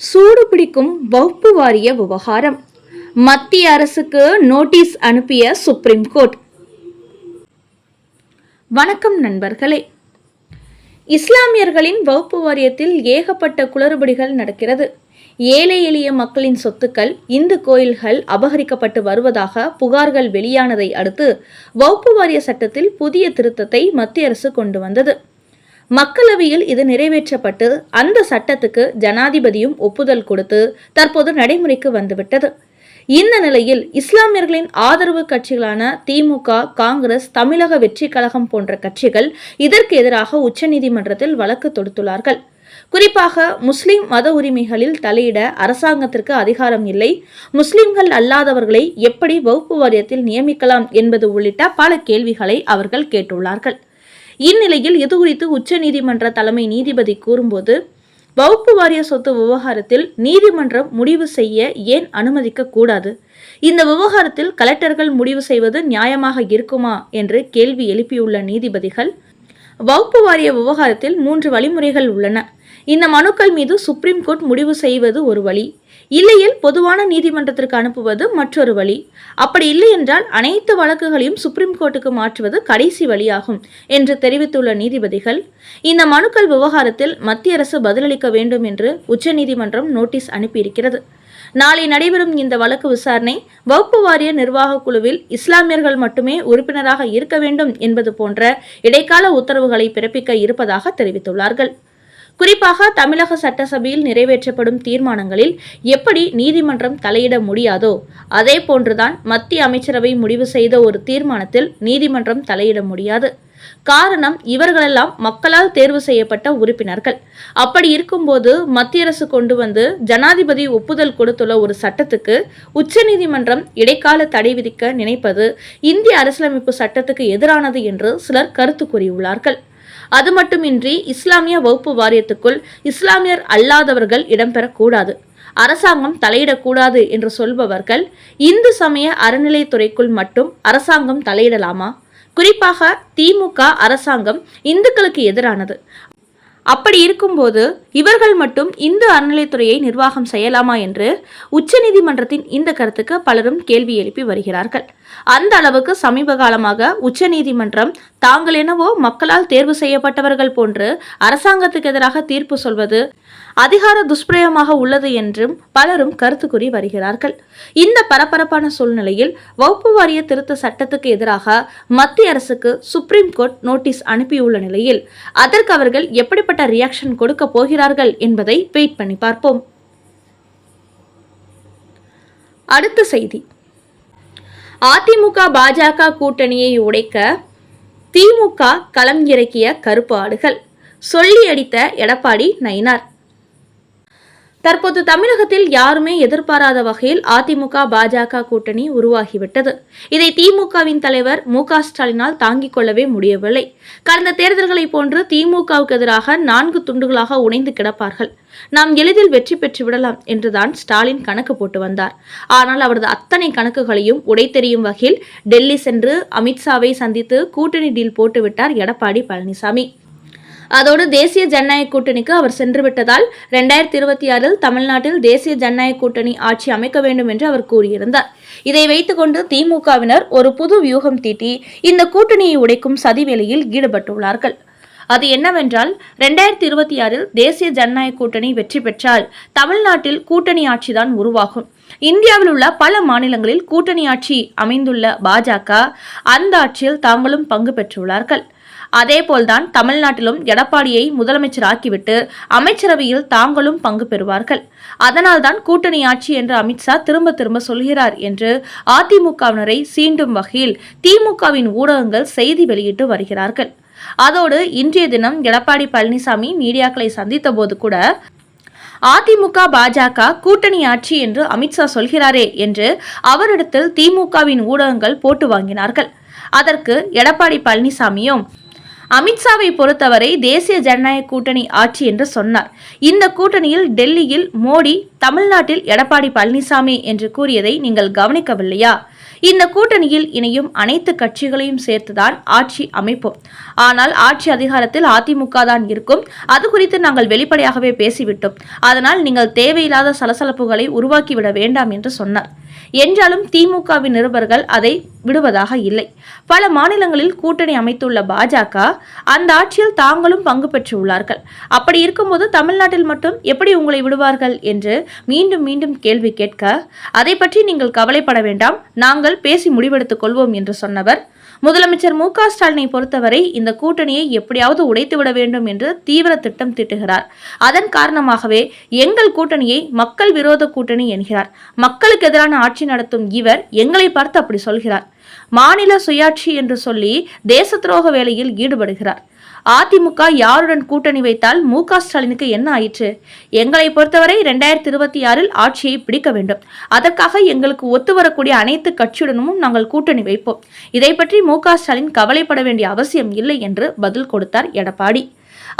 சூடு பிடிக்கும் வகுப்பு வாரிய விவகாரம். மத்திய அரசுக்கு நோட்டீஸ் அனுப்பிய சுப்ரீம் கோர்ட் வணக்கம் நண்பர்களே. இஸ்லாமியர்களின் வகுப்பு வாரியத்தில் ஏகப்பட்ட குளறுபடிகள் நடக்கிறது. ஏழை எளிய மக்களின் சொத்துக்கள் இந்து கோயில்கள் அபகரிக்கப்பட்டு வருவதாக புகார்கள் வெளியானதை அடுத்து வகுப்பு வாரிய சட்டத்தில் புதிய திருத்தத்தை மத்திய அரசு கொண்டு வந்தது. மக்களவையில் இது நிறைவேற்றப்பட்டு அந்த சட்டத்துக்கு ஜனாதிபதியும் ஒப்புதல் கொடுத்து தற்போது நடைமுறைக்கு வந்துவிட்டது. இந்த நிலையில் இஸ்லாமியர்களின் ஆதரவு கட்சிகளான திமுக காங்கிரஸ் தமிழக வெற்றி கழகம் போன்ற கட்சிகள் இதற்கு எதிராக உச்சநீதிமன்றத்தில் வழக்கு தொடுத்துள்ளார்கள். குறிப்பாக முஸ்லிம் மத உரிமைகளில் தலையிட அரசாங்கத்திற்கு அதிகாரம் இல்லை. முஸ்லிம்கள் அல்லாதவர்களை எப்படி வகுப்பு வாரியத்தில் நியமிக்கலாம் என்பது உள்ளிட்ட பல கேள்விகளை அவர்கள் கேட்டுள்ளார்கள். இந்நிலையில் இதுகுறித்து உச்சநீதிமன்ற தலைமை நீதிபதி கூறும்போது வகுப்பு வாரிய சொத்து விவகாரத்தில் நீதிமன்றம் முடிவு செய்ய ஏன் அனுமதிக்க கூடாது இந்த விவகாரத்தில் கலெக்டர்கள் முடிவு செய்வது நியாயமாக இருக்குமா? என்று கேள்வி எழுப்பியுள்ள நீதிபதிகள் வகுப்பு வாரிய விவகாரத்தில் மூன்று வழிமுறைகள் உள்ளன. இந்த மனுக்கள் மீது சுப்ரீம் கோர்ட் முடிவு செய்வது ஒரு வழி. இல்லையில் பொதுவான நீதிமன்றத்திற்கு அனுப்புவது மற்றொரு வழி. அப்படி இல்லை என்றால் அனைத்து வழக்குகளையும் சுப்ரீம் கோர்ட்டுக்கு மாற்றுவது கடைசி வழியாகும் என்று தெரிவித்துள்ள நீதிபதிகள். இந்த மனுக்கள் விவகாரத்தில் மத்திய அரசு பதிலளிக்க வேண்டும் என்று உச்சநீதிமன்றம் நோட்டீஸ் அனுப்பியிருக்கிறது. நாளை நடைபெறும் இந்த வழக்கு விசாரணை வகுப்பு வாரிய நிர்வாக குழுவில் இஸ்லாமியர்கள் மட்டுமே உறுப்பினராக இருக்க வேண்டும் என்பது போன்ற இடைக்கால உத்தரவுகளை பிறப்பிக்க இருப்பதாக தெரிவித்துள்ளார்கள். குறிப்பாக தமிழக சட்டசபையில் நிறைவேற்றப்படும் தீர்மானங்களில் எப்படி நீதிமன்றம் தலையிட முடியாதோ அதே போன்றுதான் மத்திய அமைச்சரவை முடிவு செய்த ஒரு தீர்மானத்தில் நீதிமன்றம் தலையிட முடியாது. காரணம் இவர்களெல்லாம் மக்களால் தேர்வு செய்யப்பட்ட உறுப்பினர்கள். அப்படி இருக்கும்போது மத்திய அரசு கொண்டு வந்து ஜனாதிபதி ஒப்புதல் கொடுத்துள்ள ஒரு சட்டத்துக்கு உச்சநீதிமன்றம் இடைக்கால தடை விதிக்க நினைப்பது இந்திய அரசியலமைப்பு சட்டத்துக்கு எதிரானது என்று சிலர் கருத்து கூறியுள்ளார்கள். அது மட்டுமின்றி இஸ்லாமிய வகுப்பு வாரியத்துக்குள் இஸ்லாமியர் அல்லாதவர்கள் இடம்பெறக்கூடாது. அரசாங்கம் தலையிடக்கூடாது என்று சொல்பவர்கள் இந்து சமய அறநிலைத்துறைக்குள் மட்டும் அரசாங்கம் தலையிடலாமா? குறிப்பாக திமுக அரசாங்கம் இந்துக்களுக்கு எதிரானது. அப்படி இருக்கும்போது இவர்கள் மட்டும் இந்து அறநிலைத்துறையை நிர்வாகம் செய்யலாமா என்று உச்சநீதிமன்றத்தின் இந்த கருத்துக்கு பலரும் கேள்வி எழுப்பி வருகிறார்கள். அந்த அளவுக்கு சமீப காலமாக உச்சநீதிமன்றம் தாங்கள் என்னவோ மக்களால் தேர்வு செய்யப்பட்டவர்கள் போன்று அரசாங்கத்துக்கு எதிராக தீர்ப்பு சொல்வது அதிகார துஷ்பிரயமாக உள்ளது என்றும் பலரும் கருத்து கூறி வருகிறார்கள். இந்த பரபரப்பான சூழ்நிலையில் வகுப்பு வாரிய திருத்த சட்டத்துக்கு எதிராக மத்திய அரசுக்கு சுப்ரீம் கோர்ட் நோட்டீஸ் அனுப்பியுள்ள நிலையில் அதற்கு அவர்கள் எப்படிப்பட்ட ரியாக்ஷன் கொடுக்க போகிறார்கள் என்பதை வெயிட் பண்ணி பார்ப்போம். அடுத்த செய்தி. அதிமுக பாஜக கூட்டணியை உடைக்க திமுக களம் இறக்கிய கருப்பு ஆடுகள். சொல்லி அடித்த எடப்பாடி நயினார். தற்போது தமிழகத்தில் யாருமே எதிர்பாராத வகையில் அதிமுக பாஜக கூட்டணி உருவாகிவிட்டது. இதை திமுகவின் தலைவர் மு க ஸ்டாலினால் தாங்கிக் கொள்ளவே முடியவில்லை. கடந்த தேர்தல்களைப் போன்று திமுகவுக்கு எதிராக நான்கு துண்டுகளாக உணைந்து கிடப்பார்கள். நாம் எளிதில் வெற்றி பெற்று விடலாம் என்றுதான் ஸ்டாலின் கணக்கு போட்டு வந்தார். ஆனால் அவரது அத்தனை கணக்குகளையும் உடைத்தெறியும் வகையில் டெல்லி சென்று அமித்ஷாவை சந்தித்து கூட்டணி டீல் போட்டுவிட்டார் எடப்பாடி பழனிசாமி. அதோடு தேசிய ஜனநாயக கூட்டணிக்கு அவர் சென்று விட்டதால் ரெண்டாயிரத்தி இருபத்தி ஆறில் தமிழ்நாட்டில் தேசிய ஜனநாயக கூட்டணி ஆட்சி அமைக்க வேண்டும் என்று அவர் கூறியிருந்தார். இதை வைத்துக்கொண்டு திமுகவினர் ஒரு புது வியூகம் தீட்டி இந்த கூட்டணியை உடைக்கும் சதி வேலையில் ஈடுபட்டுள்ளார்கள். அது என்னவென்றால் ரெண்டாயிரத்தி இருபத்தி ஆறில் தேசிய ஜனநாயக கூட்டணி வெற்றி பெற்றால் தமிழ்நாட்டில் கூட்டணி ஆட்சிதான் உருவாகும். இந்தியாவில் உள்ள பல மாநிலங்களில் கூட்டணி ஆட்சி அமைந்துள்ள பாஜக அந்த ஆட்சியில் தாங்களும் பங்கு பெற்றுள்ளார்கள். அதேபோல்தான் தமிழ்நாட்டிலும் எடப்பாடியை முதலமைச்சராக்கிவிட்டு அமைச்சரவையில் தாங்களும் பங்கு பெறுவார்கள். அதனால்தான் கூட்டணி ஆட்சி என்று அமித்ஷா திரும்ப திரும்ப சொல்கிறார் என்று அதிமுகவினரை சீண்டும் வகையில் திமுகவின் ஊடகங்கள் செய்தி வெளியிட்டு வருகிறார்கள். அதோடு இன்றைய தினம் எடப்பாடி பழனிசாமி மீடியாக்களை சந்தித்த போது கூட அதிமுக பாஜக கூட்டணி ஆட்சி என்று அமித்ஷா சொல்கிறாரே என்று அவரிடத்தில் திமுகவின் ஊடகங்கள் போட்டு வாங்கினார்கள். அதற்கு எடப்பாடி பழனிசாமியும் அமித்ஷாவை பொறுத்தவரை தேசிய ஜனநாயக கூட்டணி ஆட்சி என்று சொன்னார். இந்த கூட்டணியில் டெல்லியில் மோடி தமிழ்நாட்டில் எடப்பாடி பழனிசாமி என்று கூறியதை நீங்கள் கவனிக்கவில்லையா? இந்த கூட்டணியில் இணையும் அனைத்து கட்சிகளையும் சேர்த்துதான் ஆட்சி அமைப்போம். ஆனால் ஆட்சி அதிகாரத்தில் அதிமுக தான் இருக்கும். அது குறித்து நாங்கள் வெளிப்படையாகவே பேசிவிட்டோம். அதனால் நீங்கள் தேவையில்லாத சலசலப்புகளை உருவாக்கிவிட வேண்டாம் என்று சொன்னார். என்றாலும் திமுகவின் நிருபர்கள் அதை விடுவதாக இல்லை. பல மாநிலங்களில் கூட்டணி அமைத்துள்ள பாஜக அந்த ஆட்சியில் தாங்களும் பங்கு பெற்றுள்ளார்கள். அப்படி இருக்கும்போது தமிழ்நாட்டில் மட்டும் எப்படி உங்களை விடுவார்கள் என்று மீண்டும் மீண்டும் கேள்வி கேட்க அதை பற்றி நீங்கள் கவலைப்பட வேண்டாம். நாங்கள் பேசி முடிவெடுத்துக் கொள்வோம் என்று சொன்னவர் முதலமைச்சர் மு க ஸ்டாலினை பொறுத்தவரை இந்த கூட்டணியை எப்படியாவது உடைத்துவிட வேண்டும் என்று தீவிர திட்டம் தீட்டுகிறார். அதன் காரணமாகவே எங்கள் கூட்டணியை மக்கள் விரோத கூட்டணி என்கிறார். மக்களுக்கு எதிரான ஆட்சி நடத்தும் இவர் எங்களை பார்த்து அப்படி சொல்கிறார். மாநில சுயாட்சி என்று சொல்லி தேச துரோக வேலையில் ஈடுபடுகிறார். அதிமுக யாருடன் கூட்டணி வைத்தால் மு ஸ்டாலினுக்கு என்ன ஆயிற்று? எங்களை பொறுத்தவரை இரண்டாயிரத்தி இருபத்தி ஆறில் ஆட்சியை பிடிக்க வேண்டும். அதற்காக எங்களுக்கு ஒத்து வரக்கூடிய அனைத்து கட்சியுடனும் நாங்கள் கூட்டணி வைப்போம். இதை பற்றி மு ஸ்டாலின் கவலைப்பட வேண்டிய அவசியம் இல்லை என்று பதில் கொடுத்தார் எடப்பாடி.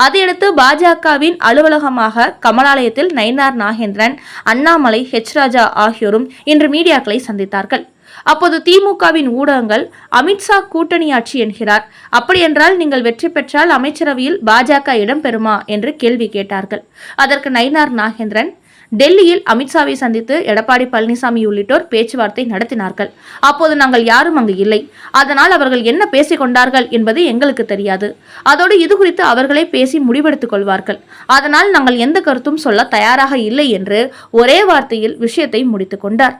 அதையடுத்து பாஜகவின் அலுவலகமாக கமலாலயத்தில் நயினார் நாகேந்திரன் அண்ணாமலை ஹெச் ராஜா ஆகியோரும் இன்று மீடியாக்களை சந்தித்தார்கள். அப்போது திமுகவின் ஊடகங்கள் அமித்ஷா கூட்டணி ஆட்சி என்கிறார். அப்படியென்றால் நீங்கள் வெற்றி பெற்றால் அமைச்சரவையில் பாஜக இடம் பெறுமா என்று கேள்வி கேட்டார்கள். அதற்கு நயினார் நாகேந்திரன் டெல்லியில் அமித்ஷாவை சந்தித்து எடப்பாடி பழனிசாமி உள்ளிட்டோர் பேச்சுவார்த்தை நடத்தினார்கள். அப்போது நாங்கள் யாரும் அங்கு இல்லை. அதனால் அவர்கள் என்ன பேசிக் கொண்டார்கள் என்பது எங்களுக்கு தெரியாது. அதோடு இது குறித்து அவர்களே பேசி முடிவெடுத்துக் கொள்வார்கள். அதனால் நாங்கள் எந்த கருத்தும் சொல்ல தயாராக இல்லை என்று ஒரே வார்த்தையில் விஷயத்தை முடித்துக் கொண்டார்.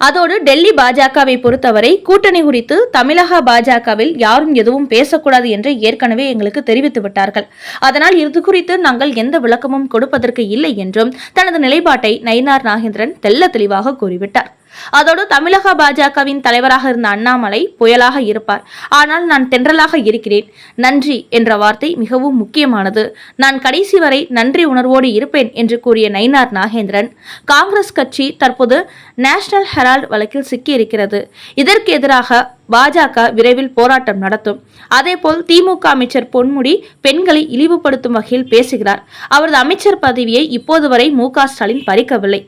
அதோடு டெல்லி பாஜகவை பொறுத்தவரை கூட்டணி குறித்து தமிழக பாஜகவில் யாரும் எதுவும் பேசக்கூடாது என்று ஏற்கனவே எங்களுக்கு தெரிவித்து விட்டார்கள். அதனால் இது குறித்து நாங்கள் எந்த விளக்கமும் கொடுப்பதற்கு இல்லை என்றும் தனது நிலைப்பாட்டை நயினார் நாகேந்திரன் தெல்ல தெளிவாக கூறிவிட்டார். அதோடு தமிழக பாஜகவின் தலைவராக இருந்த அண்ணாமலை புயலாக இருப்பார். ஆனால் நான் தென்றலாக இருக்கிறேன். நன்றி என்ற வார்த்தை மிகவும் முக்கியமானது. நான் கடைசி வரை நன்றி உணர்வோடு இருப்பேன் என்று கூறிய நயினார் நாகேந்திரன் காங்கிரஸ் கட்சி தற்போது நேஷனல் ஹெரால்ட் வழக்கில் சிக்கியிருக்கிறது. இதற்கு எதிராக பாஜக விரைவில் போராட்டம் நடத்தும். அதேபோல் திமுக அமைச்சர் பொன்முடி பெண்களை இழிவுபடுத்தும் வகையில் பேசுகிறார். அவரது அமைச்சர் பதவியை இப்போது வரை மு ஸ்டாலின் பறிக்கவில்லை.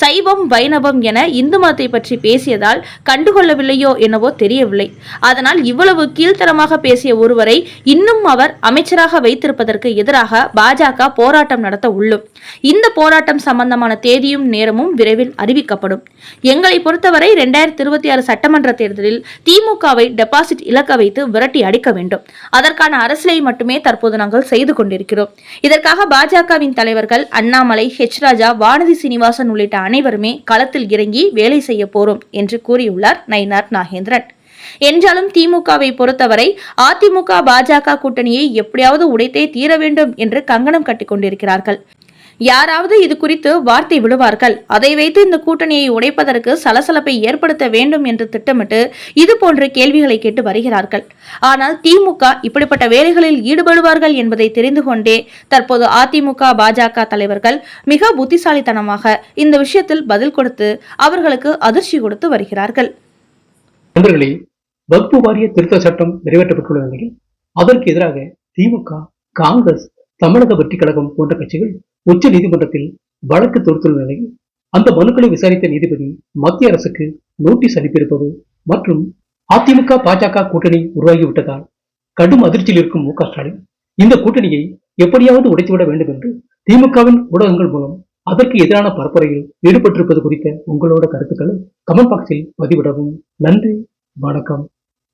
சைவம் வைணவம் என இந்து மதத்தை பற்றி பேசியதால் கண்டுகொள்ளவில்லையோ என்னவோ தெரியவில்லை. அதனால் இவ்வளவு கீழ்த்தரமாக பேசிய ஒருவரை இன்னும் அவர் அமைச்சராக வைத்திருப்பதற்கு எதிராக பாஜக போராட்டம் நடத்த உள்ளும். இந்த போராட்டம் சம்பந்தமான தேதியும் நேரமும் விரைவில் அறிவிக்கப்படும். எங்களை பொறுத்தவரை இரண்டாயிரத்தி இருபத்தி ஆறு சட்டமன்ற தேர்தலில் திமுகவை டெபாசிட் இலக்க வைத்து விரட்டி அடிக்க வேண்டும். அதற்கான அரசியலை மட்டுமே தற்போது நாங்கள் செய்து கொண்டிருக்கிறோம். இதற்காக பாஜகவின் தலைவர்கள் அண்ணாமலை ஹெச் ராஜா வானதி சீனிவாசன் உள்ளிட்ட அனைவருமே களத்தில் இறங்கி வேலை செய்ய போறோம் என்று கூறியுள்ளார் நயினார் நாகேந்திரன். என்றாலும் திமுகவை பொறுத்தவரை அதிமுக பாஜக கூட்டணியை எப்படியாவது உடைத்தே தீர வேண்டும் என்று கங்கணம் கட்டிக் கொண்டிருக்கிறார்கள். யாராவது இது குறித்து வார்த்தை விடுவார்கள் அதை வைத்து இந்த கூட்டணியை உடைப்பதற்கு சலசலப்பை ஏற்படுத்த வேண்டும் என்று திட்டமிட்டு இது போன்ற கேள்விகளை கேட்டு வருகிறார்கள். ஆனால் திமுக இப்படிப்பட்ட வேலைகளில் ஈடுபடுவார்கள் என்பதை தெரிந்து கொண்டே தற்போது அதிமுக பாஜக தலைவர்கள் மிக புத்திசாலித்தனமாக இந்த விஷயத்தில் பதில் கொடுத்து அவர்களுக்கு அதிர்ச்சி கொடுத்து வருகிறார்கள். நண்பர்களே வாரிய திருத்த சட்டம் நிறைவேற்றப்பட்டுள்ள நிலையில் அதற்கு எதிராக திமுக காங்கிரஸ் தமிழக வெற்றி கழகம் போன்ற கட்சிகள் உச்ச நீதிமன்றத்தில் வழக்கு தொடுத்துள்ள நிலையில் அந்த மனுக்களை விசாரித்த நீதிபதி மத்திய அரசுக்கு நோட்டீஸ் அனுப்பியிருப்பது மற்றும் அதிமுக பாஜக கூட்டணி உருவாகிவிட்டதால் கடும் அதிர்ச்சியில் இருக்கும் மு ஸ்டாலின் இந்த கூட்டணியை எப்படியாவது உடைத்துவிட வேண்டும் என்று திமுகவின் ஊடகங்கள் மூலம் அதற்கு எதிரான பரப்புரையில் ஈடுபட்டிருப்பது குறித்த உங்களோட கருத்துக்களை கமெண்ட் பாக்ஸில் பதிவிடவும். நன்றி வணக்கம்.